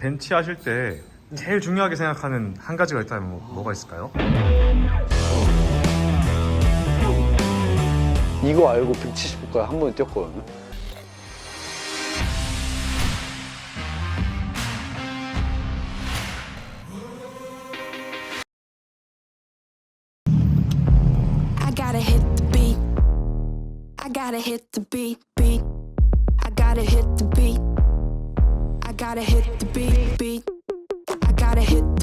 벤치 하실 때 제일 중요하게 생각하는 한 가지가 있다면 뭐, 뭐가 있을까요? 이거 알고 170까지 한 번에 뛰었거든요. I gotta hit the beat. I gotta hit the beat, beat. I gotta hit the beat. Gotta hit the beat, beat. I gotta hit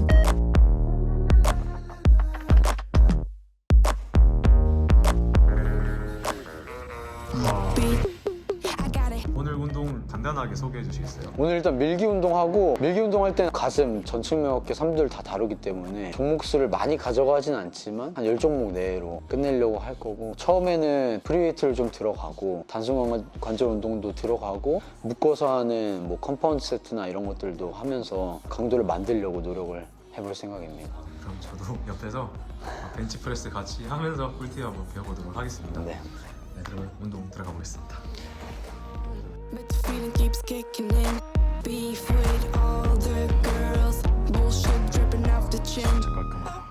간단하게 소개해 주시겠어요? 오늘 일단 밀기 운동하고 밀기 운동할 때는 가슴, 전측면 어깨, 삼들 다 다루기 때문에 종목 수를 많이 가져가진 않지만 한 10종목 내로 끝내려고 할 거고 처음에는 프리웨이트를 좀 들어가고 단순 관절 운동도 들어가고 묶어서 하는 뭐 컴파운드 세트나 이런 것들도 하면서 강도를 만들려고 노력을 해볼 생각입니다. 그럼 저도 옆에서 벤치프레스 같이 하면서 꿀팁 한번 배워보도록 하겠습니다. 네. 네, 그러면 운동 들어가 보겠습니다. But the feeling keeps kicking in. Beef with all the girls. Bullshit dripping off the chin. 진짜 깔끔하다.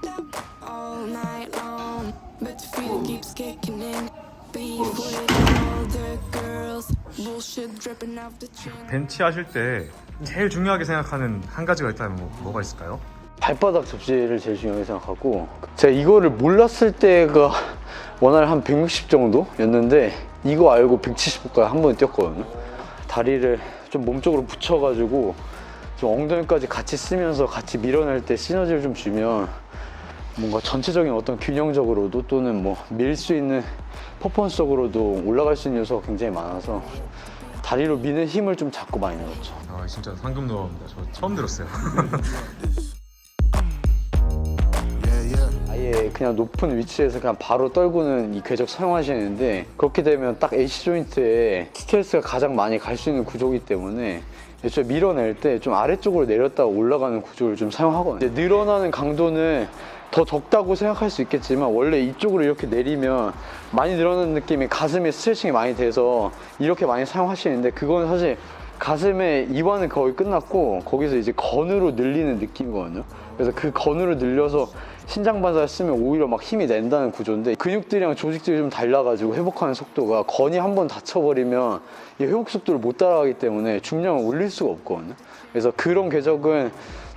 all night long. But the feeling keeps kicking in. Beef with all the girls. Bullshit dripping off the chin. 벤치 하실 때 제일 중요하게 생각하는 한 가지가 있다면 뭐, 뭐가 있을까요? 발바닥 접지를 제일 중요하게 생각하고 제가 이거를 몰랐을 때가 원활 한 160 정도였는데 이거 알고 170까지 한 번에 뛰었거든요 다리를 좀 몸쪽으로 붙여가지고 좀 엉덩이까지 같이 쓰면서 같이 밀어낼 때 시너지를 좀 주면 뭔가 전체적인 어떤 균형적으로도 또는 뭐 밀 수 있는 퍼포먼스적으로도 올라갈 수 있는 요소가 굉장히 많아서 다리로 미는 힘을 좀 자꾸 많이 늘었죠 아 진짜 상금 노하우입니다. 저 처음 들었어요. 그냥 높은 위치에서 그냥 바로 떨구는 이 궤적 사용하시는데 그렇게 되면 딱 AC 조인트에 스트레스가 가장 많이 갈 수 있는 구조이기 때문에 애초에 밀어낼 때 좀 아래쪽으로 내렸다가 올라가는 구조를 좀 사용하거든요. 늘어나는 강도는 더 적다고 생각할 수 있겠지만 원래 이쪽으로 이렇게 내리면 많이 늘어나는 느낌이 가슴에 스트레칭이 많이 돼서 이렇게 많이 사용하시는데 그건 사실 가슴의 이완은 거의 끝났고 거기서 이제 건으로 늘리는 느낌이거든요. 그래서 그 건으로 늘려서 신장 반사를 쓰면 오히려 막 힘이 낸다는 구조인데 근육들이랑 조직들이 좀 달라가지고 회복하는 속도가 건이 한 번 다쳐버리면 이 회복 속도를 못 따라가기 때문에 중량을 올릴 수가 없거든요. 그래서 그런 궤적은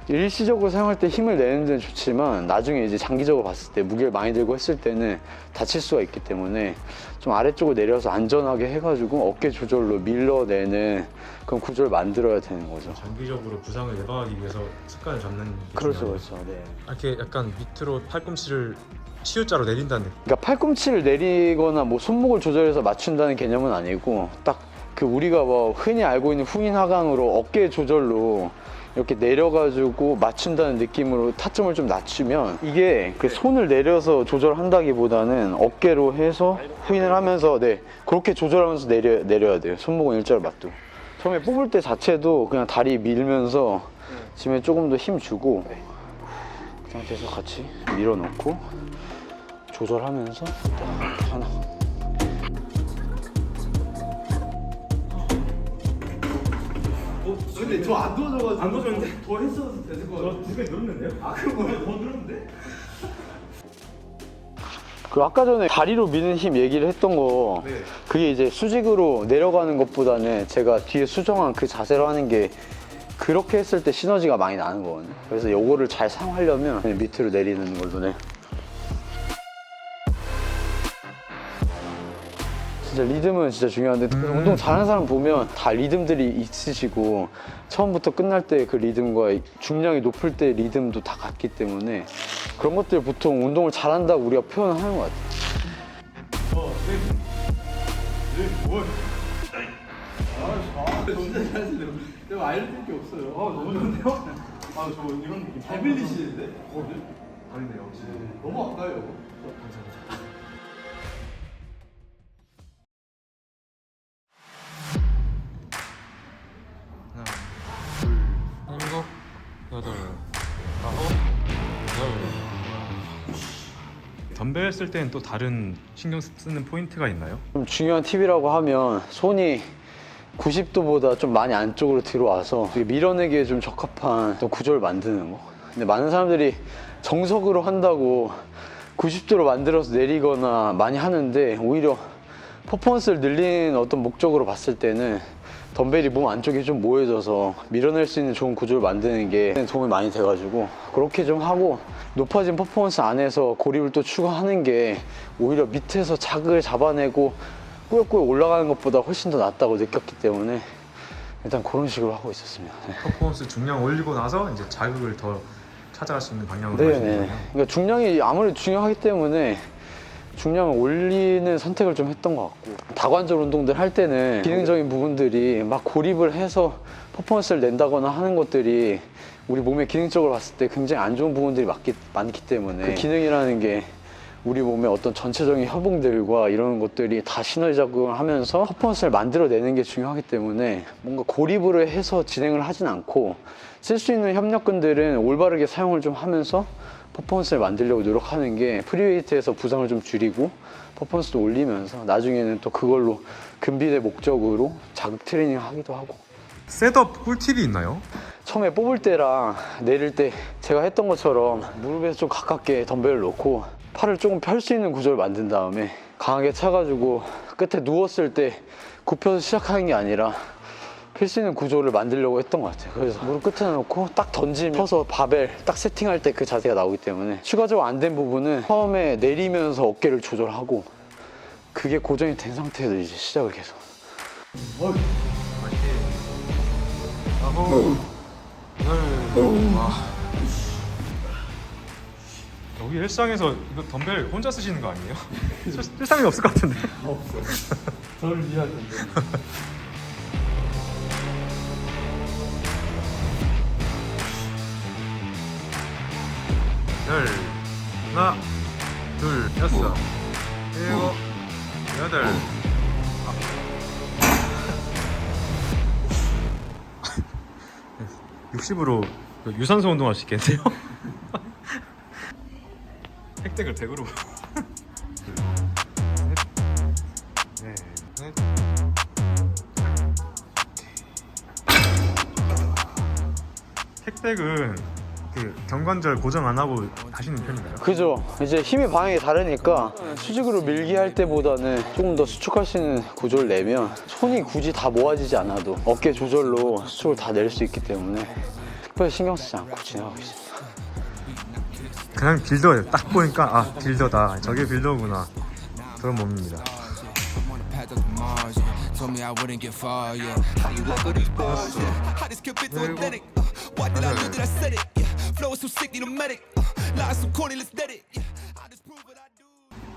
일시적으로 사용할 때 힘을 내는 데는 좋지만 나중에 이제 장기적으로 봤을 때 무게를 많이 들고 했을 때는 다칠 수가 있기 때문에 좀 아래쪽으로 내려서 안전하게 해가지고 어깨 조절로 밀러내는 그런 구조를 만들어야 되는 거죠. 장기적으로 부상을 예방하기 위해서 습관을 잡는 게 그렇죠, 중요하네요. 그렇죠. 네. 이렇게 약간 밑으로 팔꿈치를 C자로 내린다는 느낌. 그러니까 팔꿈치를 내리거나 뭐 손목을 조절해서 맞춘다는 개념은 아니고 딱 그 우리가 뭐 흔히 알고 있는 후인 하강으로 어깨 조절로 이렇게 내려가지고 맞춘다는 느낌으로 타점을 좀 낮추면 이게 그 손을 내려서 조절한다기보다는 어깨로 해서 후인을 하면서 네 그렇게 조절하면서 내려 내려야 돼요. 손목은 일자로 맞도. 처음에 뽑을 때 자체도 그냥 다리 밀면서 지금에 조금 더 힘 주고 그 상태에서 같이 밀어넣고 조절하면서 하나 근데 저 안 도와줘가지고 안 도와줬는데? 더 했어도 됐을 것 같아요 두개 늘었는데요? 아 그럼 뭐야 더 늘었는데? 그 아까 전에 다리로 미는 힘 얘기를 했던 거 네. 그게 이제 수직으로 내려가는 것보다는 제가 뒤에 수정한 그 자세로 하는 게 그렇게 했을 때 시너지가 많이 나는 거거든요 그래서 요거를 잘 사용하려면 그냥 밑으로 내리는 걸로 네. 진짜 리듬은 진짜 중요한데 음. 운동 잘하는 사람 보면 다 리듬들이 있으시고 처음부터 끝날 때 그 리듬과 중량이 높을 때 리듬도 다 같기 때문에 그런 것들 보통 운동을 잘한다고 우리가 표현을 하는 것 같아요. 아 진짜 잘하시네요 내가 알려줄 게 없어요 아 너무 좋은데요? 아 저 이런 느낌 잘 빌리시는데? 어 네? 아니네요 역시 너무 아까요 하나, 여덟, 아홉, 열. 덤벨 쓸 때는 또 다른 신경 쓰는 포인트가 있나요? 좀 중요한 팁이라고 하면 손이 90도보다 좀 많이 안쪽으로 들어와서 되게 밀어내기에 좀 적합한 또 구조를 만드는 거. 근데 많은 사람들이 정석으로 한다고 90도로 만들어서 내리거나 많이 하는데 오히려 퍼포먼스를 늘리는 어떤 목적으로 봤을 때는 덤벨이 몸 안쪽에 좀 모여져서 밀어낼 수 있는 좋은 구조를 만드는 게 도움이 많이 돼가지고 그렇게 좀 하고 높아진 퍼포먼스 안에서 고립을 또 추가하는 게 오히려 밑에서 자극을 잡아내고 꾸역꾸역 올라가는 것보다 훨씬 더 낫다고 느꼈기 때문에 일단 그런 식으로 하고 있었습니다. 네. 퍼포먼스 중량 올리고 나서 이제 자극을 더 찾아갈 수 있는 방향으로 네, 가시는 네. 그러니까 중량이 아무래도 중요하기 때문에 중량을 올리는 선택을 좀 했던 것 같고 다관절 운동들 할 때는 기능적인 부분들이 막 고립을 해서 퍼포먼스를 낸다거나 하는 것들이 우리 몸의 기능적으로 봤을 때 굉장히 안 좋은 부분들이 많기, 많기 때문에 그 기능이라는 게 우리 몸의 어떤 전체적인 협응들과 이런 것들이 다 시너지 작용을 하면서 퍼포먼스를 만들어내는 게 중요하기 때문에 뭔가 고립을 해서 진행을 하진 않고 쓸 수 있는 협력근들은 올바르게 사용을 좀 하면서 퍼포먼스를 만들려고 노력하는 게 프리웨이트에서 부상을 좀 줄이고 퍼포먼스도 올리면서 나중에는 또 그걸로 근비대 목적으로 자극 트레이닝 하기도 하고 셋업 꿀팁이 있나요? 처음에 뽑을 때랑 내릴 때 제가 했던 것처럼 무릎에서 좀 가깝게 덤벨을 놓고 팔을 조금 펼 수 있는 구조를 만든 다음에 강하게 차가지고 끝에 누웠을 때 굽혀서 시작하는 게 아니라 있는 구조를 만들려고 했던 것 같아요. 그래서 무릎 끝에 놓고 딱 던지면 서서 바벨 딱 세팅할 때 그 자세가 나오기 때문에 추가적으로 안 된 부분은 처음에 내리면서 어깨를 조절하고 그게 고정이 된 상태에서 이제 시작을 계속 와. 여기 일상에서 이거 덤벨 혼자 쓰시는 거 아니에요? 실- 실상이 없을 것 같은데. 없어. 저를 위할 텐데. 아. 60으로 유산소 운동할 수 있겠네요. 획득을 100으로. 네, 넷. 획득은 그 경관절 고정 안 하고 하시는 편인가요? 그죠. 이제 힘의 방향이 다르니까 수직으로 밀기 할 때보다는 조금 더 수축할 수 있는 구조를 내면 손이 굳이 다 모아지지 않아도 어깨 조절로 수축을 다 낼 수 있기 때문에 특별히 신경 쓰지 않고 진행하고 있습니다. 그냥 빌더예요. 딱 보니까 아 빌더다. 저게 빌더구나. 그런 몸입니다. Uh. Uh.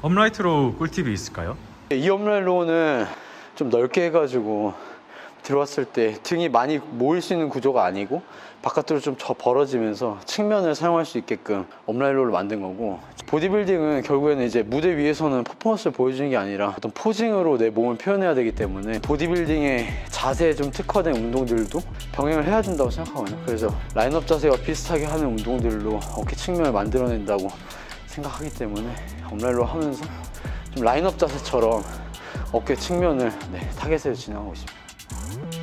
업라이트로 꿀팁이 있을까요? 이 업라인로는 좀 넓게 해가지고 들어왔을 때 등이 많이 모일 수 있는 구조가 아니고 바깥으로 좀더 벌어지면서 측면을 사용할 수 있게끔 업라인로를 만든 거고 보디빌딩은 결국에는 이제 무대 위에서는 퍼포먼스를 보여주는 게 아니라 어떤 포징으로 내 몸을 표현해야 되기 때문에 보디빌딩의 자세에 좀 특화된 운동들도 병행을 해야 된다고 생각하거든요 그래서 라인업 자세와 비슷하게 하는 운동들로 어깨 측면을 만들어낸다고 생각하기 때문에 업라인로 하면서 좀 라인업 자세처럼 어깨 측면을 네, 타겟에서 진행하고 있습니다.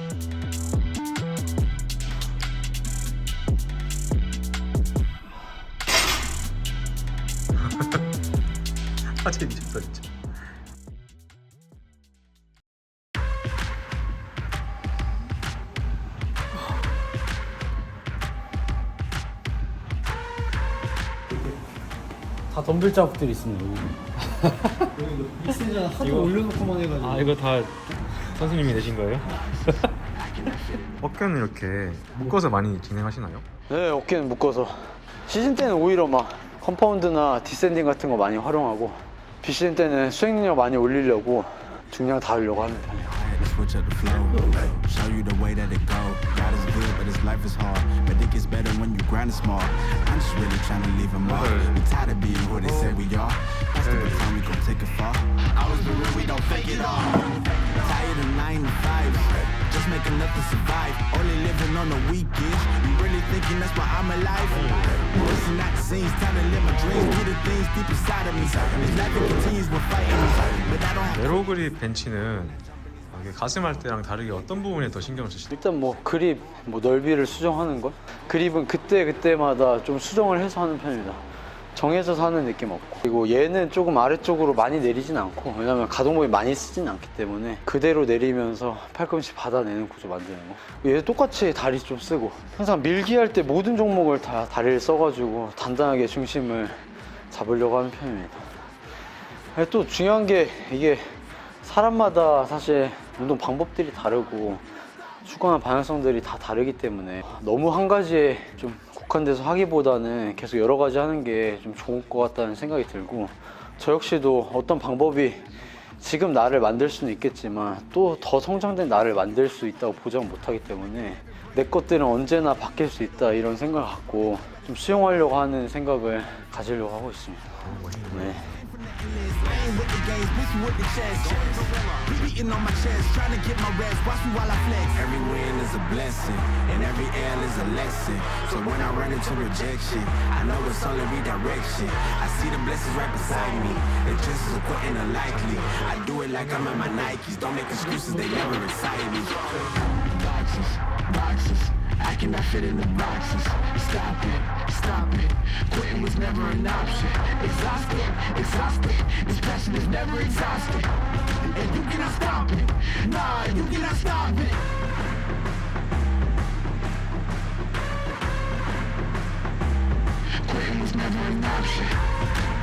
아 재밌었다 진짜. 다 덤벨 자국들이 있습니다. 여기. 익스전 하도 올려놓고만 해가지고. 아 이거 다 선생님이 내신 거예요? 어깨는 이렇게 묶어서 많이 진행하시나요? 네, 어깨는 묶어서 시즌 때는 오히려 막 컴파운드나 디센딩 같은 거 많이 활용하고 비시즌 때는 수행 능력 많이 올리려고 중량 다 하려고 to switch up the flow. Show you the way that it go. God is good, but his life is hard. But it gets better when you grind it smart. I'm just really trying to leave a mark. We tired of being who they say we are. That's the time we gon' take it far. Always be real, we don't fake it all. Tired of nine to five. Just make enough to survive. Only living on the weekends. You really thinking that's why I'm alive? Listen, not the scenes. Time to live my dreams. Do the things deep inside of me. This life it continues, we're fighting. But I don't have 에로그립 벤치는 이게 이게 가슴 할 때랑 다르게 어떤 부분에 더 신경을 쓰시나요? 일단 뭐 그립 뭐 넓이를 수정하는 것? 그립은 그때 그때마다 좀 수정을 해서 하는 편입니다. 정해서 사는 느낌 없고. 그리고 얘는 조금 아래쪽으로 많이 내리진 않고 왜냐면 가동범위 많이 쓰진 않기 때문에 그대로 내리면서 팔꿈치 받아내는 구조 만드는 거. 얘도 똑같이 다리 좀 쓰고. 항상 밀기 할 때 모든 종목을 다 다리를 써가지고 단단하게 중심을 잡으려고 하는 편입니다. 또 중요한 게 이게 사람마다 사실 운동 방법들이 다르고 추구하는 방향성들이 다 다르기 때문에 너무 한 가지에 좀 국한돼서 하기보다는 계속 여러 가지 하는 게 좀 좋을 것 같다는 생각이 들고 저 역시도 어떤 방법이 지금 나를 만들 수는 있겠지만 또 더 성장된 나를 만들 수 있다고 보장 못 하기 때문에 내 것들은 언제나 바뀔 수 있다 이런 생각을 갖고 좀 수용하려고 하는 생각을 가지려고 하고 있습니다. 네. Games, bitch with the chest. Beating on my chest, trying to get my rest. Watch me while I flex. Every win is a blessing, and every L is a lesson. So when I run into rejection, I know it's only redirection. I see the blessings right beside me. The chances are likely. I do it like I'm in my Nikes. Don't make excuses, they never excite me. I cannot fit in the boxes. Stop it, stop it. Quitting was never an option. Exhausted, exhausted. This passion is never exhausted. And you cannot stop it. Nah, you cannot stop it. Quitting was never an option.